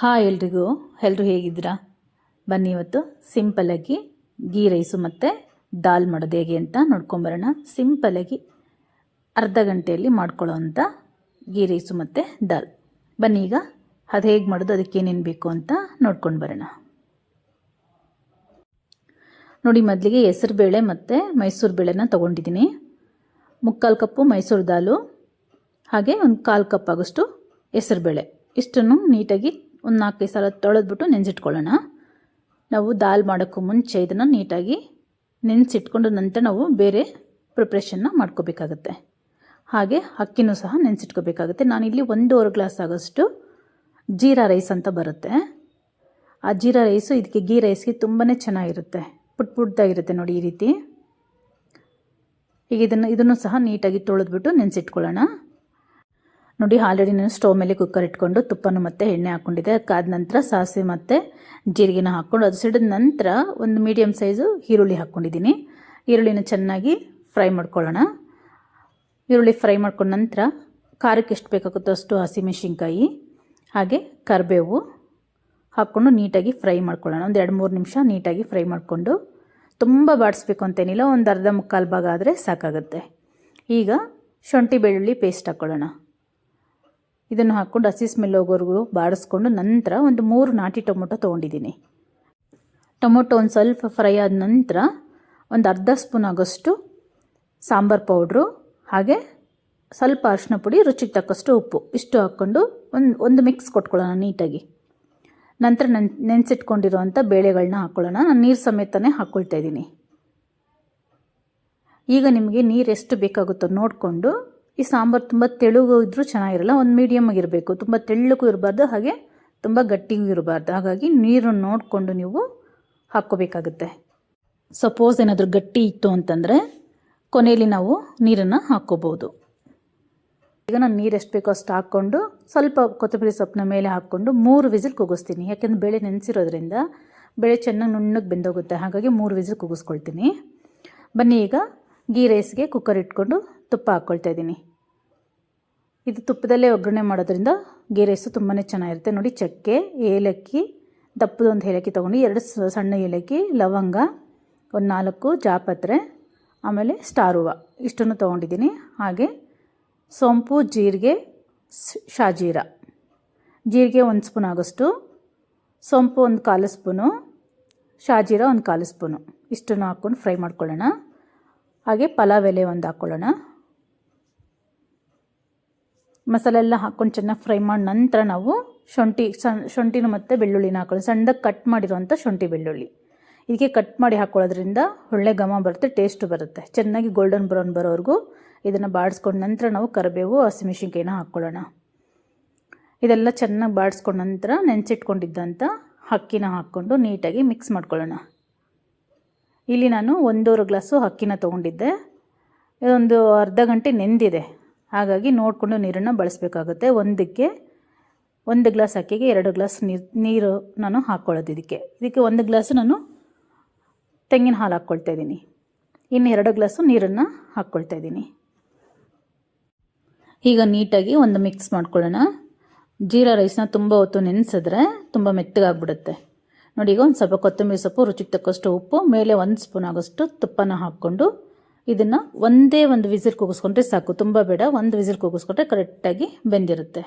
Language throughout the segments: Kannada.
ಹಾಯ್ ಎಲ್ರಿಗೂ ಎಲ್ಲರೂ ಹೇಗಿದ್ದೀರಾ? ಬನ್ನಿ ಇವತ್ತು ಸಿಂಪಲ್ಲಾಗಿ ಗೀ ರೈಸು ಮತ್ತು ದಾಲ್ ಮಾಡೋದು ಹೇಗೆ ಅಂತ ನೋಡ್ಕೊಂಬರೋಣ. ಸಿಂಪಲಾಗಿ ಅರ್ಧ ಗಂಟೆಯಲ್ಲಿ ಮಾಡ್ಕೊಳ್ಳೋವಂಥ ಗೀ ರೈಸು ಮತ್ತು ದಾಲ್. ಬನ್ನಿ ಈಗ ಅದು ಹೇಗೆ ಮಾಡೋದು, ಅದಕ್ಕೆ ಏನೇನು ಬೇಕು ಅಂತ ನೋಡ್ಕೊಂಡು ಬರೋಣ. ನೋಡಿ, ಮೊದಲಿಗೆ ಹೆಸರುಬೇಳೆ ಮತ್ತು ಮೈಸೂರು ಬೇಳೆನ ತೊಗೊಂಡಿದ್ದೀನಿ. ಮುಕ್ಕಾಲು ಕಪ್ಪು ಮೈಸೂರು ದಾಲು, ಹಾಗೆ ಒಂದು ಕಾಲು ಕಪ್ ಆಗೋಷ್ಟು ಹೆಸರುಬೇಳೆ ಇಷ್ಟನ್ನು ನೀಟಾಗಿ ಒಂದು ನಾಲ್ಕೈದು ಸಲ ತೊಳೆದ್ಬಿಟ್ಟು ನೆನೆಸಿಟ್ಕೊಳ್ಳೋಣ. ನಾವು ದಾಲ್ ಮಾಡೋಕ್ಕೂ ಮುಂಚೆ ಇದನ್ನು ನೀಟಾಗಿ ನೆನೆಸಿಟ್ಕೊಂಡು ನಂತರ ನಾವು ಬೇರೆ ಪ್ರಿಪ್ರೇಷನ್ನ ಮಾಡ್ಕೋಬೇಕಾಗತ್ತೆ. ಹಾಗೆ ಅಕ್ಕಿನೂ ಸಹ ನೆನೆಸಿಟ್ಕೋಬೇಕಾಗುತ್ತೆ. ನಾನಿಲ್ಲಿ ಒಂದೂವರೆ ಗ್ಲಾಸ್ ಆಗೋಷ್ಟು ಜೀರಾ ರೈಸ್ ಅಂತ ಬರುತ್ತೆ. ಆ ಜೀರಾ ರೈಸು ಇದಕ್ಕೆ ಗೀ ರೈಸ್ಗೆ ತುಂಬಾ ಚೆನ್ನಾಗಿರುತ್ತೆ. ಪುಟ್ ಪುಟ್ದಾಗಿರುತ್ತೆ ನೋಡಿ ಈ ರೀತಿ. ಈಗ ಇದನ್ನು ಇದನ್ನು ಸಹ ನೀಟಾಗಿ ತೊಳೆದ್ಬಿಟ್ಟು ನೆನೆಸಿಟ್ಕೊಳ್ಳೋಣ. ನೋಡಿ ಆಲ್ರೆಡಿ ನಾನು ಸ್ಟವ್ ಮೇಲೆ ಕುಕ್ಕರ್ ಇಟ್ಕೊಂಡು ತುಪ್ಪನ ಮತ್ತು ಎಣ್ಣೆ ಹಾಕ್ಕೊಂಡಿದ್ದೆ. ಅದಕ್ಕಾದ ನಂತರ ಸಾಸಿವೆ ಮತ್ತು ಜೀರಿಗೆನ ಹಾಕ್ಕೊಂಡು ಅದು ಸಿಡಿದ ನಂತರ ಒಂದು ಮೀಡಿಯಮ್ ಸೈಜು ಈರುಳ್ಳಿ ಹಾಕ್ಕೊಂಡಿದ್ದೀನಿ. ಈರುಳ್ಳಿನ ಚೆನ್ನಾಗಿ ಫ್ರೈ ಮಾಡ್ಕೊಳ್ಳೋಣ. ಈರುಳ್ಳಿ ಫ್ರೈ ಮಾಡ್ಕೊಂಡ ನಂತರ ಖಾರಕ್ಕೆ ಎಷ್ಟು ಬೇಕಾಗುತ್ತೋ ಅಷ್ಟು ಹಸಿಮೆಣಸಿನ್ಕಾಯಿ, ಹಾಗೆ ಕರಿಬೇವು ಹಾಕ್ಕೊಂಡು ನೀಟಾಗಿ ಫ್ರೈ ಮಾಡ್ಕೊಳ್ಳೋಣ. ಒಂದು ಎರಡು ಮೂರು ನಿಮಿಷ ನೀಟಾಗಿ ಫ್ರೈ ಮಾಡಿಕೊಂಡು ತುಂಬ ಬಾಡಿಸ್ಬೇಕು ಅಂತೇನಿಲ್ಲ, ಒಂದು ಅರ್ಧ ಮುಕ್ಕಾಲು ಭಾಗ ಆದರೆ ಸಾಕಾಗುತ್ತೆ. ಈಗ ಶುಂಠಿ ಬೆಳ್ಳುಳ್ಳಿ ಪೇಸ್ಟ್ ಹಾಕ್ಕೊಳ್ಳೋಣ. ಇದನ್ನು ಹಾಕ್ಕೊಂಡು ಹಸಿ ಸ್ಮೆಲ್ ಹೋಗೋವರೆಗೂ ಬಾಡಿಸ್ಕೊಂಡು ನಂತರ ಒಂದು ಮೂರು ನಾಟಿ ಟೊಮೊಟೊ ತೊಗೊಂಡಿದ್ದೀನಿ. ಟೊಮೊಟೊ ಒಂದು ಸ್ವಲ್ಪ ಫ್ರೈ ಆದ ನಂತರ ಒಂದು ಅರ್ಧ ಸ್ಪೂನ್ ಆಗೋಷ್ಟು ಸಾಂಬಾರು ಪೌಡ್ರು, ಹಾಗೆ ಸ್ವಲ್ಪ ಅರಿಶಿನ ಪುಡಿ, ರುಚಿಗೆ ತಕ್ಕಷ್ಟು ಉಪ್ಪು. ಇಷ್ಟು ಹಾಕ್ಕೊಂಡು ಒಂದು ಒಂದು ಮಿಕ್ಸ್ ಕೊಟ್ಕೊಳ್ಳೋಣ ನೀಟಾಗಿ. ನಂತರ ನೆನ್, ನೆನೆಸಿಟ್ಕೊಂಡಿರೋವಂಥ ಬೇಳೆಗಳನ್ನ ಹಾಕ್ಕೊಳ್ಳೋಣ. ನಾನು ನೀರು ಸಮೇತನೇ ಹಾಕ್ಕೊಳ್ತಾ ಇದ್ದೀನಿ. ಈಗ ನಿಮಗೆ ನೀರು ಎಷ್ಟು ಬೇಕಾಗುತ್ತೋ ನೋಡಿಕೊಂಡು ಈ ಸಾಂಬಾರು ತುಂಬ ತೆಳುಗು ಇದ್ದರೂ ಚೆನ್ನಾಗಿರಲ್ಲ, ಒಂದು ಮೀಡಿಯಮ್ ಆಗಿರಬೇಕು. ತುಂಬ ತೆಳ್ಳಗೂ ಇರಬಾರ್ದು, ಹಾಗೆ ತುಂಬ ಗಟ್ಟಿಗೂ ಇರಬಾರ್ದು. ಹಾಗಾಗಿ ನೀರನ್ನು ನೋಡಿಕೊಂಡು ನೀವು ಹಾಕ್ಕೋಬೇಕಾಗುತ್ತೆ. ಸಪೋಸ್ ಏನಾದರೂ ಗಟ್ಟಿ ಇತ್ತು ಅಂತಂದರೆ ಕೊನೆಯಲ್ಲಿ ನಾವು ನೀರನ್ನು ಹಾಕ್ಕೋಬೋದು ಈಗ ನಾನು ನೀರು ಎಷ್ಟು ಬೇಕೋ ಅಷ್ಟು ಹಾಕ್ಕೊಂಡು ಸ್ವಲ್ಪ ಕೊತ್ತಂಬರಿ ಸೊಪ್ಪಿನ ಮೇಲೆ ಹಾಕ್ಕೊಂಡು ಮೂರು ವಿಸಿಲ್ ಕೂಗಿಸ್ತೀನಿ ಯಾಕೆಂದ್ರೆ ಬೇಳೆ ನೆನೆಸಿರೋದ್ರಿಂದ ಬೇಳೆ ಚೆನ್ನಾಗಿ ನುಣ್ಣಗೆ ಬೆಂದೋಗುತ್ತೆ. ಹಾಗಾಗಿ ಮೂರು ವಿಸಿಲ್ ಕೂಗಿಸ್ಕೊಳ್ತೀನಿ ಬನ್ನಿ ಈಗ ಗೀ ರೈಸ್ಗೆ ಕುಕ್ಕರ್ ಇಟ್ಕೊಂಡು ತುಪ್ಪ ಹಾಕ್ಕೊಳ್ತಾ ಇದ್ದೀನಿ. ಇದು ತುಪ್ಪದಲ್ಲೇ ಒಗ್ಗರಣೆ ಮಾಡೋದ್ರಿಂದ ಗೀ ರೈಸು ತುಂಬಾ ಚೆನ್ನಾಗಿರುತ್ತೆ. ನೋಡಿ ಚಕ್ಕೆ, ಏಲಕ್ಕಿ, ದಪ್ಪದೊಂದು ಏಲಕ್ಕಿ ತೊಗೊಂಡು ಎರಡು ಸಣ್ಣ ಏಲಕ್ಕಿ, ಲವಂಗ, ಒಂದು ನಾಲ್ಕು ಜಾಪತ್ರೆ, ಆಮೇಲೆ ಸ್ಟಾರ್ ಹೂವು. ಇಷ್ಟನ್ನು ತೊಗೊಂಡಿದ್ದೀನಿ. ಹಾಗೆ ಸೋಂಪು, ಜೀರಿಗೆ ಶಾಜೀರ. ಜೀರಿಗೆ ಒಂದು ಸ್ಪೂನ್ ಆಗೋಷ್ಟು, ಸೋಂಪು ಒಂದು ಕಾಲು ಸ್ಪೂನು, ಶಾಜೀರ ಒಂದು ಕಾಲು ಸ್ಪೂನು. ಇಷ್ಟನ್ನು ಹಾಕ್ಕೊಂಡು ಫ್ರೈ ಮಾಡ್ಕೊಳ್ಳೋಣ. ಹಾಗೆ ಪಲಾವ್ ಎಲೆ ಒಂದು ಹಾಕ್ಕೊಳ್ಳೋಣ. ಮಸಾಲೆ ಎಲ್ಲ ಹಾಕ್ಕೊಂಡು ಚೆನ್ನಾಗಿ ಫ್ರೈ ಮಾಡಿ ನಂತರ ನಾವು ಶುಂಠಿ ಸಣ್ಣ ಶುಂಠಿನ ಮತ್ತು ಬೆಳ್ಳುಳ್ಳಿನ ಹಾಕೊಳ್ಳಿ ಸಣ್ಣದಾಗಿ ಕಟ್ ಮಾಡಿರುವಂಥ ಶುಂಠಿ, ಬೆಳ್ಳುಳ್ಳಿ. ಇದಕ್ಕೆ ಕಟ್ ಮಾಡಿ ಹಾಕ್ಕೊಳ್ಳೋದ್ರಿಂದ ಒಳ್ಳೆ ಘಮ ಬರುತ್ತೆ ಟೇಸ್ಟು ಬರುತ್ತೆ. ಚೆನ್ನಾಗಿ ಗೋಲ್ಡನ್ ಬ್ರೌನ್ ಬರೋವರೆಗೂ ಇದನ್ನು ಬಾಡಿಸ್ಕೊಂಡು ನಂತರ ನಾವು ಕರಿಬೇವು ಹಸಿಮೆಣ್ಸಿನ್ಕಾಯಿನ ಹಾಕ್ಕೊಳ್ಳೋಣ. ಇದೆಲ್ಲ ಚೆನ್ನಾಗಿ ಬಾಡಿಸ್ಕೊಂಡ ನಂತರ ನೆನೆಸಿಟ್ಕೊಂಡಿದ್ದಂಥ ಅಕ್ಕಿನ ಹಾಕ್ಕೊಂಡು ನೀಟಾಗಿ ಮಿಕ್ಸ್ ಮಾಡ್ಕೊಳ್ಳೋಣ. ಇಲ್ಲಿ ನಾನು ಒಂದೂವರೆ ಗ್ಲಾಸು ಅಕ್ಕಿನ ತೊಗೊಂಡಿದ್ದೆ. ಇದೊಂದು ಅರ್ಧ ಗಂಟೆ ನೆಂದಿದೆ. ಹಾಗಾಗಿ ನೋಡಿಕೊಂಡು ನೀರನ್ನು ಬಳಸಬೇಕಾಗುತ್ತೆ. ಒಂದಕ್ಕೆ ಒಂದು ಗ್ಲಾಸ್ ಅಕ್ಕಿಗೆ ಎರಡು ಗ್ಲಾಸ್ ನೀರು ನೀರು ನಾನು ಹಾಕ್ಕೊಳ್ಳೋದು ಇದಕ್ಕೆ. ಇದಕ್ಕೆ ಒಂದು ಗ್ಲಾಸು ನಾನು ತೆಂಗಿನ ಹಾಲು ಹಾಕ್ಕೊಳ್ತಾ ಇದ್ದೀನಿ. ಇನ್ನು ಎರಡು ಗ್ಲಾಸು ನೀರನ್ನು ಹಾಕ್ಕೊಳ್ತಾ ಇದ್ದೀನಿ. ಈಗ ನೀಟಾಗಿ ಒಂದು ಮಿಕ್ಸ್ ಮಾಡ್ಕೊಳ್ಳೋಣ. ಜೀರಾ ರೈಸ್ನ ತುಂಬ ಹೊತ್ತು ನೆನೆಸಿದ್ರೆ ತುಂಬ ಮೆತ್ತಗಾಗ್ಬಿಡುತ್ತೆ. ನೋಡಿ, ಈಗ ಒಂದು ಸ್ವಲ್ಪ ಕೊತ್ತಂಬರಿ ಸೊಪ್ಪು, ರುಚಿಗೆ ತಕ್ಕಷ್ಟು ಉಪ್ಪು, ಮೇಲೆ ಒಂದು ಸ್ಪೂನ್ ಆಗೋಷ್ಟು ತುಪ್ಪನ ಹಾಕ್ಕೊಂಡು ಇದನ್ನು ಒಂದೇ ಒಂದು ವಿಸಿಲ್ ಕೂಗಿಸ್ಕೊಂಡ್ರೆ ಸಾಕು. ತುಂಬ ಬೇಡ. ಒಂದು ವಿಸಿಲ್ ಕೂಗಿಸ್ಕೊಂಡ್ರೆ ಕರೆಕ್ಟಾಗಿ ಬೆಂದಿರುತ್ತೆ.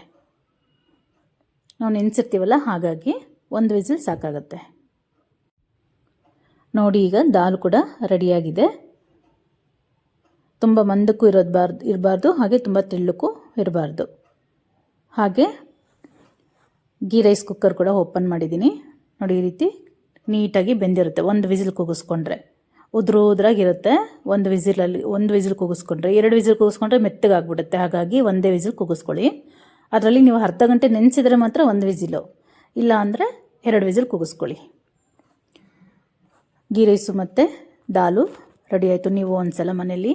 ನಾವು ನೆನೆಸಿರ್ತೀವಲ್ಲ, ಹಾಗಾಗಿ ಒಂದು ವಿಸಿಲ್ ಸಾಕಾಗುತ್ತೆ. ನೋಡಿ, ಈಗ ದಾಲ್ ಕೂಡ ರೆಡಿಯಾಗಿದೆ. ತುಂಬ ಮಂದಕ್ಕೂ ಇರೋದ್ಬಾರ್ದು, ಇರಬಾರ್ದು, ಹಾಗೆ ತುಂಬ ತೆಳ್ಳಕ್ಕೂ ಇರಬಾರ್ದು. ಹಾಗೆ ಗೀ ರೈಸ್ ಕುಕ್ಕರ್ ಕೂಡ ಓಪನ್ ಮಾಡಿದ್ದೀನಿ. ನೋಡಿ, ಈ ರೀತಿ ನೀಟಾಗಿ ಬೆಂದಿರುತ್ತೆ. ಒಂದು ವಿಸಿಲ್ ಕೂಗಿಸ್ಕೊಂಡ್ರೆ. ಉದ್ರ ಉದ್ರಾಗಿರುತ್ತೆ ಒಂದು ವಿಸಿಲಲ್ಲಿ, ಒಂದು ವಿಸಿಲ್ ಕೂಗಿಸ್ಕೊಂಡ್ರೆ, ಎರಡು ವಿಸಿಲ್ ಕೂಗಿಸ್ಕೊಂಡ್ರೆ ಮೆತ್ತಗಾಗ್ಬಿಡುತ್ತೆ. ಹಾಗಾಗಿ ಒಂದೇ ವಿಸಿಲ್ ಕೂಗಿಸ್ಕೊಳ್ಳಿ. ಅದರಲ್ಲಿ ನೀವು ಅರ್ಧ ಗಂಟೆ ನೆನೆಸಿದ್ರೆ ಮಾತ್ರ ಒಂದು ವಿಸಿಲು. ಇಲ್ಲ ಅಂದರೆ ಎರಡು ವಿಸಿಲ್ ಕೂಗಿಸ್ಕೊಳ್ಳಿ. ಗೀ ರೈಸು ಮತ್ತು ದಾಲು ರೆಡಿ ಆಯಿತು. ನೀವು ಒಂದು ಸಲ ಮನೇಲಿ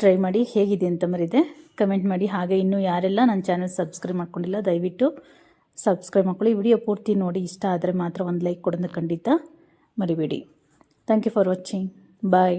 ಟ್ರೈ ಮಾಡಿ ಹೇಗಿದೆ ಅಂತ ಮರಿದೆ. ಕಮೆಂಟ್ ಮಾಡಿ. ಹಾಗೆ ಇನ್ನೂ ಯಾರೆಲ್ಲ ನನ್ನ ಚಾನಲ್ ಸಬ್ಸ್ಕ್ರೈಬ್ ಮಾಡ್ಕೊಂಡಿಲ್ಲ, ದಯವಿಟ್ಟು ಸಬ್ಸ್ಕ್ರೈಬ್ ಮಾಡ್ಕೊಳ್ಳಿ. ವಿಡಿಯೋ ಪೂರ್ತಿ ನೋಡಿ. ಇಷ್ಟ ಆದರೆ ಮಾತ್ರ ಒಂದು ಲೈಕ್ ಕೊಡೋದು ಖಂಡಿತ ಮರಿಬೇಡಿ. Thank you for watching. Bye